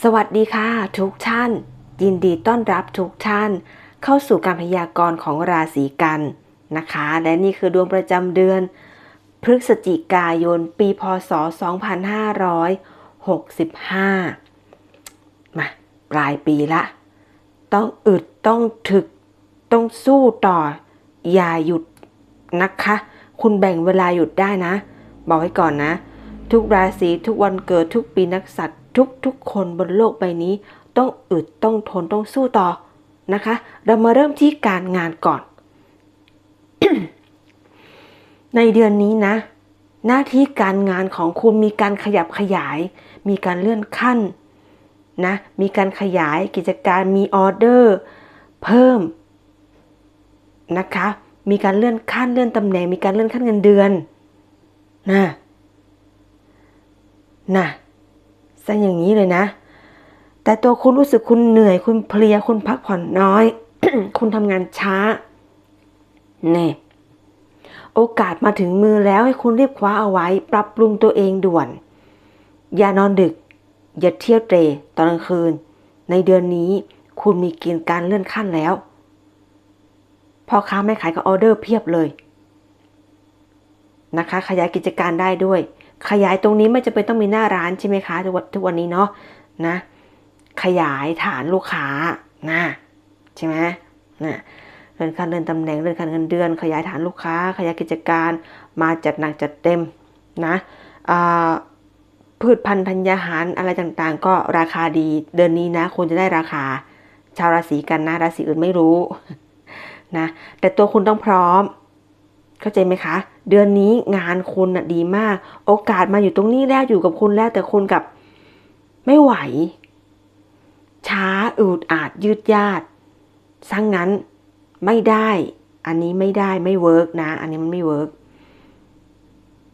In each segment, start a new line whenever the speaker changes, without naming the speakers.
สวัสดีค่ะ ทุกท่าน ยินดีต้อนรับทุกท่าน เข้าสู่การพยากรณ์ของราศีกันนะคะ และนี่คือดวงประจำเดือน พฤศจิกายน ปีพศ 2565 มาปลายปีละ ต้องอึดต้องถึก ต้องสู้ต่อ อย่าหยุดนะคะ คุณแบ่งเวลาหยุดได้นะ บอกไว้ก่อนนะ ทุกราศีทุกวันเกิดทุกปีนักสัตว ทุกทุกคนบนโลกใบนี้ ต้องอึดต้องทนต้องสู้ต่อนะคะ เรามาเริ่มที่การงานก่อน ในเดือนนี้นะ หน้าที่การงานของคุณมีการขยับขยาย มีการเลื่อนขั้นนะมีการขยายกิจการมีออเดอร์เพิ่มนะคะมีการเลื่อนขั้นเลื่อนตำแหน่งมีการเลื่อนขั้นเงินเดือนนะนะะอย่างนี้เลยนะ แต่ตัวคุณรู้สึกคุณเหนื่อยคุณเพลียคุณพักผ่อนน้อย คุณทำงานช้าเน่โอกาสมาถึงมือแล้วให้คุณรีบคว้าเอาไว้ ปรับปรุงตัวเองด่วน อย่านอนดึก อย่าเที่ยวเตรตอนกลางคืน ในเดือนนี้คุณมีเกณฑ์การเลื่อนขั้นแล้วพ่อค้าแม่ขายก็ออเดอร์เพียบเลยนะคะ ขยายกิจการได้ด้วย ขยายตรงนี้ไม่จำเป็นต้องมีหน้าร้านใช่ไหมคะทุกวันทุกวันนี้เนาะนะ ขยายฐานลูกค้านะใช่ไหมนะเลื่อนขั้นเลื่อนตำแหน่งเลื่อนขั้นเงินเดือน ขยายฐานลูกค้า ขยายกิจการมาจัดหนักจัดเต็มนะพืชพันธุ์ธัญญาหารอะไรต่างๆ ก็ราคาดีเดือนนี้นะคุณจะได้ราคา ชาวราศีกันนะราศีอื่นไม่รู้นะแต่ตัวคุณต้องพร้อม เข้าใจไหมคะ เดือนนี้งานคุณนะดีมาก โอกาสมาอยู่ตรงนี้แล้วอยู่กับคุณแล้วแต่คุณกับไม่ไหว ช้าอืดอาดยืดยาดสร้างนั้นไม่ได้ อันนี้ไม่ได้ไม่เวิร์กนะ อันนี้มันไม่เวิร์ก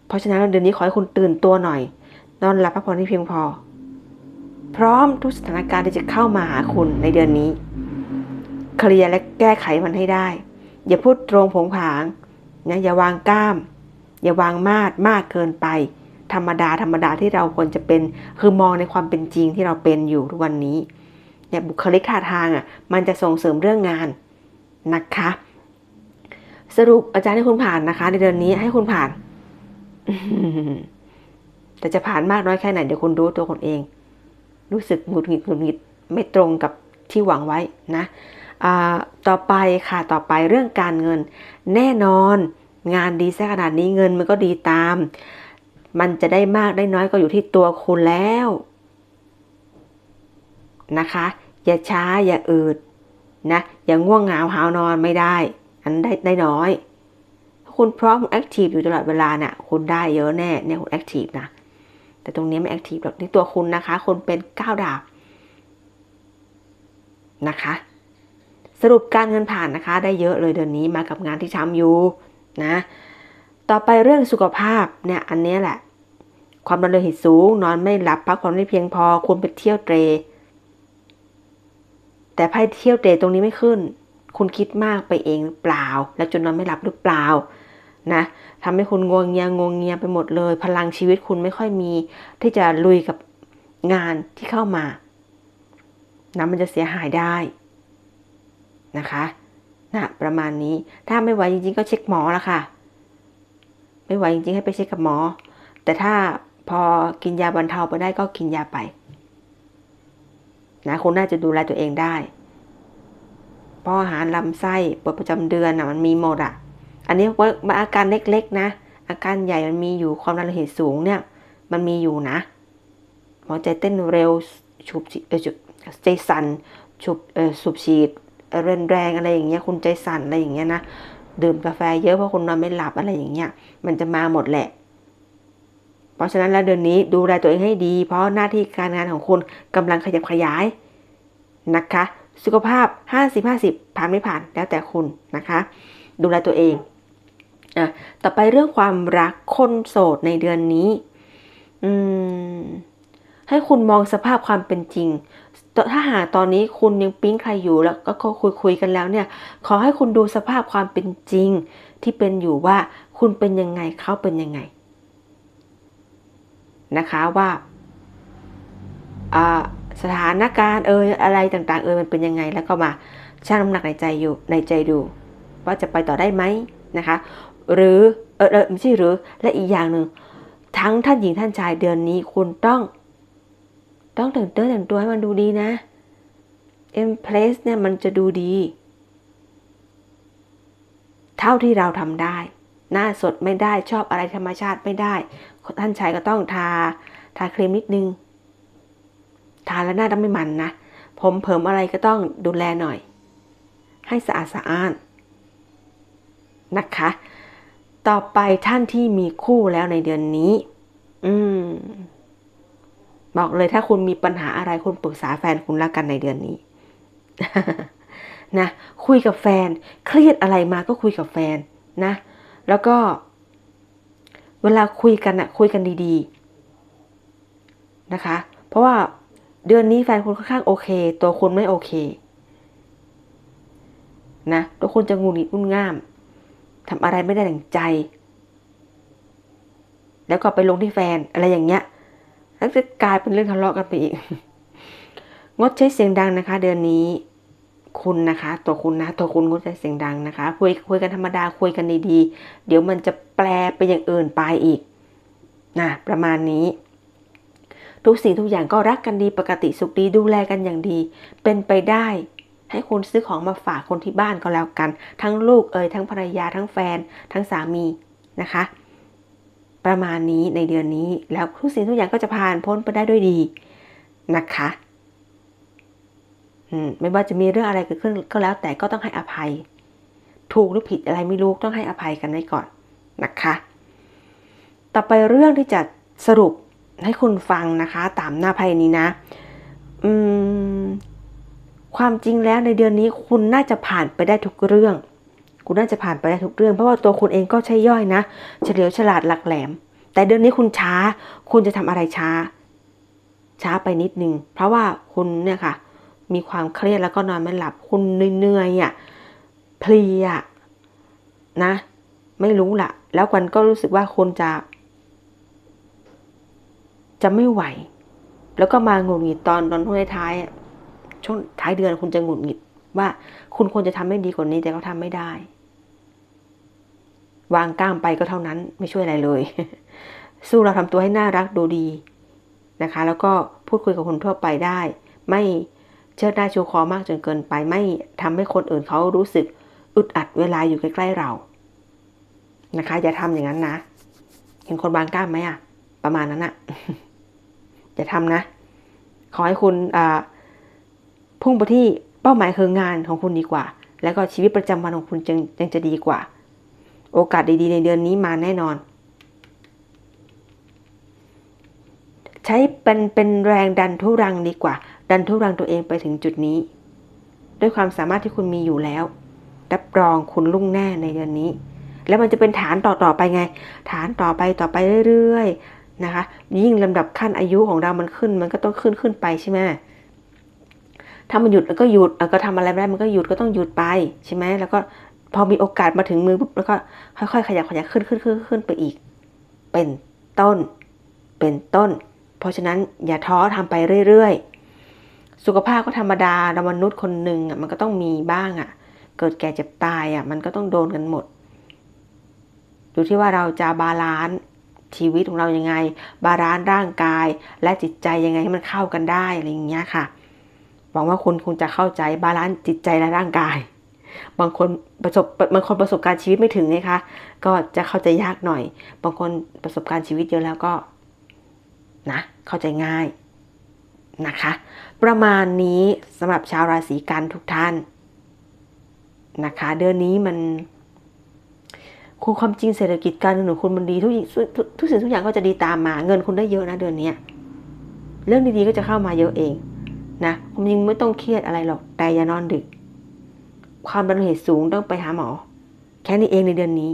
เพราะฉะนั้นเดือนนี้ขอให้คุณตื่นตัวหน่อย นอนหลับพักผ่อนให้เพียงพอ พร้อมทุกสถานการณ์ที่จะเข้ามาหาคุณในเดือนนี้ เคลียร์และแก้ไขมันให้ได้ อย่าพูดตรงผงผาง นะอย่าวางกล้าม อย่าวางมาดมากเกินไป ธรรมดาธรรมดาที่เราควรจะเป็นคือมองในความเป็นจริงที่เราเป็นอยู่ทุกวันนี้เนี่ยบุคลิกท่าทางอะมันจะส่งเสริมเรื่องงานนะคะ สรุปอาจารย์ให้คุณผ่านนะคะ ในเดือนนี้ให้คุณผ่านแต่จะผ่านมากน้อยแค่ไหนเดี๋ยวคุณรู้ตัวคนเอง รู้สึกหงุดหงิดหงุดหงิดไม่ตรงกับที่หวังไว้นะ ต่อไปค่ะต่อไปเรื่องการเงิน แน่นอนงานดีซะขนาดนี้เงินมันก็ดีตาม มันจะได้มากได้น้อยก็อยู่ที่ตัวคุณแล้วนะคะ อย่าช้าอย่าอืดนะอย่าง่วงเหงาหาวนอนไม่ได้ อันได้ได้น้อยถ้าคุณพร้อมแอคทีฟอยู่ตลอดเวลาเนะ่ยคุณได้เยอะแน่เนี่ยคุณแอคทีฟนะแต่ตรงนี้ไม่แอคทีฟหรอกนี่ตัวคุณนะคะคุณเป็นก้าวดาบนะคะ สรุปการเงินผ่านนะคะ ได้เยอะเลยเดือนนี้มากับงานที่ทำอยู่นะต่อไปเรื่องสุขภาพเนี่ยอันนี้แหละ ความดันโลหิตสูง นอนไม่หลับพักผ่อนไม่เพียงพอคุณไปเที่ยวเตร แต่ไพ่เที่ยวเตะตรงนี้ไม่ขึ้น คุณคิดมากไปเองเปล่า แล้วจนนอนไม่หลับหรือเปล่านะทำให้คุณงวงเงียงวงเงียไปหมดเลย พลังชีวิตคุณไม่ค่อยมี ที่จะลุยกับงานที่เข้ามานะมันจะเสียหายได้ นะคะนะประมาณนี้ถ้าไม่ไหวจริงๆก็เช็คหมอละค่ะ ไม่ไหวจริงๆให้ไปเช็คกับหมอ แต่ถ้าพอกินยาบรรเทาไปได้ก็กินยาไปนะคุณน่าจะดูแลตัวเองได้เพราะอาหารลำไส้ปวดประจำเดือนนะมันมีหมดอะ อันนี้ว่าอาการเล็กๆ นะ อาการใหญ่มันมีอยู่ความดันโลหิตสูงเนี่ย มันมีอยู่นะหัวใจเต้นเร็วฉุบเออใจสั่นฉุบเออสูบฉีด แรงแรงอะไรอย่างเงี้ยคุณใจสั่นอะไรอย่างเงี้ยนะดื่มกาแฟเยอะเพราะคุณนอนไม่หลับอะไรอย่างเงี้ย มันจะมาหมดแหละ เพราะฉะนั้นแล้วเดือนนี้ดูแลตัวเองให้ดี เพราะหน้าที่การงานของคุณกำลังขยับขยายนะคะ สุขภาพ 50-50 ผ่านไม่ผ่านแล้วแต่คุณนะคะ ดูแลตัวเองอะต่อไปเรื่องความรักคนโสดในเดือนนี้ อืมให้คุณมองสภาพความเป็นจริง ถ้าหากตอนนี้คุณยังปิ๊งใครอยู่แล้วก็คุยคุยกันแล้วเนี่ย ขอให้คุณดูสภาพความเป็นจริงที่เป็นอยู่ว่าคุณเป็นยังไงเขาเป็นยังไง นะคะว่าสถานการณ์เอ่ยอะไรต่างๆ เอ่ยมันเป็นยังไงแล้วก็มาชั่งน้ำหนักในใจอยู่ในใจดู ว่าจะไปต่อได้ไหมนะคะ หรือเออเออไม่ใช่หรือและอีกอย่างหนึ่งทั้งท่านหญิงท่านชายเดือนนี้คุณต้อง ต้องแต่งตัวแต่งตัวให้มันดูดีนะ e m p r e s s เนี่ยมันจะดูดี เท่าที่เราทำได้ หน้าสดไม่ได้ชอบอะไรธรรมชาติไม่ได้ ท่านชายก็ต้องทา ทาครีมนิดนึง ทาแล้วหน้าต้องไม่มันนะ ผมเผิมอะไรก็ต้องดูแลหน่อย ให้สะอาดสะอ้านนะคะ ต่อไปท่านที่มีคู่แล้วในเดือนนี้ อืม บอกเลยถ้าคุณมีปัญหาอะไรคุณปรึกษาแฟนคุณแล้วกันในเดือนนี้นะคุยกับแฟน เครียดอะไรมาก็คุยกับแฟนนะ แล้วก็ เวลาคุยกันอะคุยกันดี ๆ นะคะ เพราะว่าเดือนนี้แฟนคุณค่อนข้างโอเค ตัวคุณไม่โอเคนะตัวคุณจะงูหงิดงุ่นง่ามทำอะไรไม่ได้ดังใจ แล้วก็ไปลงที่แฟนอะไรอย่างเงี้ย แล้วจะกลายเป็นเรื่องทะเลาะกันไปอีก งดใช้เสียงดังนะคะ เดือนนี้ คุณนะคะ ตัวคุณนะตัวคุณงดใช้เสียงดังนะคะ คุยคุยกันธรรมดาคุยกันดีๆ เดี๋ยวมันจะแปลไปอย่างอื่นไปอีกนะประมาณนี้ ทุกสิ่งทุกอย่างก็รักกันดีปกติสุขดีดูแลกันอย่างดี เป็นไปได้ให้คุณซื้อของมาฝากคนที่บ้านก็แล้วกัน ทั้งลูกเอ่ยทั้งภรรยาทั้งแฟน ทั้งสามีนะคะ ประมาณนี้ในเดือนนี้ แล้วทุกสิ่งทุกอย่างก็จะผ่านพ้นไปได้ด้วยดีนะคะไม่ว่าจะมีเรื่องอะไรเกิดขึ้นก็แล้วแต่ก็ต้องให้อภัย ถูกหรือผิดอะไรไม่รู้ต้องให้อภัยกันไว้ก่อนนะคะ ต่อไปเรื่องที่จะสรุปให้คุณฟังนะคะ ตามหน้าไพ่นี้นะ อืม ความจริงแล้วในเดือนนี้คุณน่าจะผ่านไปได้ทุกเรื่อง คุณน่าจะผ่านไปได้ทุกเรื่อง เพราะว่าตัวคุณเองก็ใช่ย่อยนะ เฉลียวฉลาดหลักแหลม แต่เดือนนี้คุณช้า คุณจะทำอะไรช้า ช้าไปนิดนึง เพราะว่าคุณเนี่ยค่ะ มีความเครียดแล้วก็นอนไม่หลับ คุณเหนื่อยอะ เพลียนะ ไม่รู้ละแล้วกันก็รู้สึกว่าคุณจะ จะไม่ไหว แล้วก็มาหงุดหงิดตอนตอนช่วงท้ายช่วงท้ายเดือนคุณจะหงุดหงิดว่าคุณควรจะทำให้ดีกว่านี้แต่เขาทาไม่ได้ วางกล้ามไปก็เท่านั้นไม่ช่วยอะไรเลย สู้เราทำตัวให้น่ารักดูดีนะคะ แล้วก็พูดคุยกับคนทั่วไปได้ ไม่เชิดหน้าชูคอมากจนเกินไป ไม่ทำให้คนอื่นเขารู้สึกอึดอัดเวลาอยู่ใกล้ๆเรานะคะ อย่าทำอย่างนั้นนะ เห็นคนบางกล้ามไหมอะประมาณนั้นอะอย่าทำนะ ขอให้คุณพุ่งไปที่เป้าหมายคืองานของคุณดีกว่า แล้วก็ชีวิตประจำวันของคุณจึงยังจะดีกว่า โอกาสดีๆ ในเดือนนี้มาแน่นอน ใช้เป็นเป็นแรงดันทุรังดีกว่า ดันทุรังตัวเองไปถึงจุดนี้ ด้วยความสามารถที่คุณมีอยู่แล้วรับรองคุณลุ่งแน่ในเดือนนี้ แล้วมันจะเป็นฐานต่อๆไปไง ฐานต่อไปต่อไปเรื่อยๆนะคะ ยิ่งลำดับขั้นอายุของเรามันขึ้น มันก็ต้องขึ้นขึ้นไปใช่ไหมถ้ามันหยุดแล้วก็หยุดก็ทำอะไรไม่ได้มันก็หยุดก็ต้องหยุดไปใช่ไหมแล้วก็ พอมีโอกาสมาถึงมือปุ๊บแล้วก็ค่อยๆ ขยับขยับขึ้นขึ้นขึ้นขึ้นไปอีก เป็นต้น เป็นต้น เพราะฉะนั้นอย่าท้อทำไปเรื่อยๆ สุขภาพก็ธรรมดาเรามนุษย์คนหนึ่งอะมันก็ต้องมีบ้างอะ เกิดแก่เจ็บตายอะมันก็ต้องโดนกันหมด อยู่ที่ว่าเราจะบาลานซ์ชีวิตของเรายังไง บาลานซ์ร่างกาย และจิตใจยังไงให้มันเข้ากันได้อะไรอย่างเงี้ยค่ะหวังว่าคุณคงจะเข้าใจบาลานซ์จิตใจและร่างกาย บางคนประสบบางคนประสบการณ์ชีวิตไม่ถึงไงคะ ก็จะเข้าใจยากหน่อย บางคนประสบการณ์ชีวิตเยอะแล้วก็นะเข้าใจง่ายนะคะ ประมาณนี้สำหรับชาวราศีกันทุกท่านนะคะ เดือนนี้มันคุณความจริงเศรษฐกิจการเงินของคุณมันดีทุกทุกสิ่งทุกอย่างก็จะดีตามมา เงินคุณได้เยอะนะเดือนนี้เรื่องดีๆก็จะเข้ามาเยอะเองนะคุณยิงไม่ต้องเครียดอะไรหรอกแต่อย่านอนดึก ความดันเหตุสูงต้องไปหาหมอ แค่นี้เองในเดือนนี้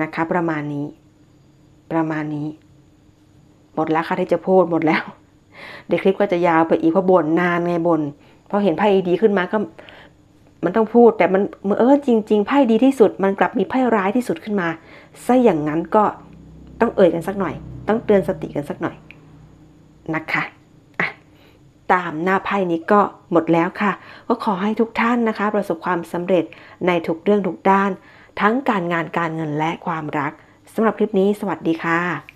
นะคะ ประมาณนี้ ประมาณนี้ หมดแล้วค่ะที่จะพูดหมดแล้วเดี๋ยวคลิปก็จะยาวไปอีกเพราะบ่นนานไงบ่นพอเห็นไพ่ดีขึ้นมาก็ มันต้องพูดแต่มันเออจริง ๆไพ่ดีที่สุด มันกลับมีไพ่ร้ายที่สุดขึ้นมาซะอย่างนั้นก็ต้องเอ่ยกันสักหน่อย ต้องเตือนสติกันสักหน่อยนะคะ ตามหน้าไพ่นี้ก็หมดแล้วค่ะ ก็ขอให้ทุกท่านนะคะ ประสบความสำเร็จในทุกเรื่องทุกด้าน ทั้งการงานการเงินและความรักสำหรับคลิปนี้ สวัสดีค่ะ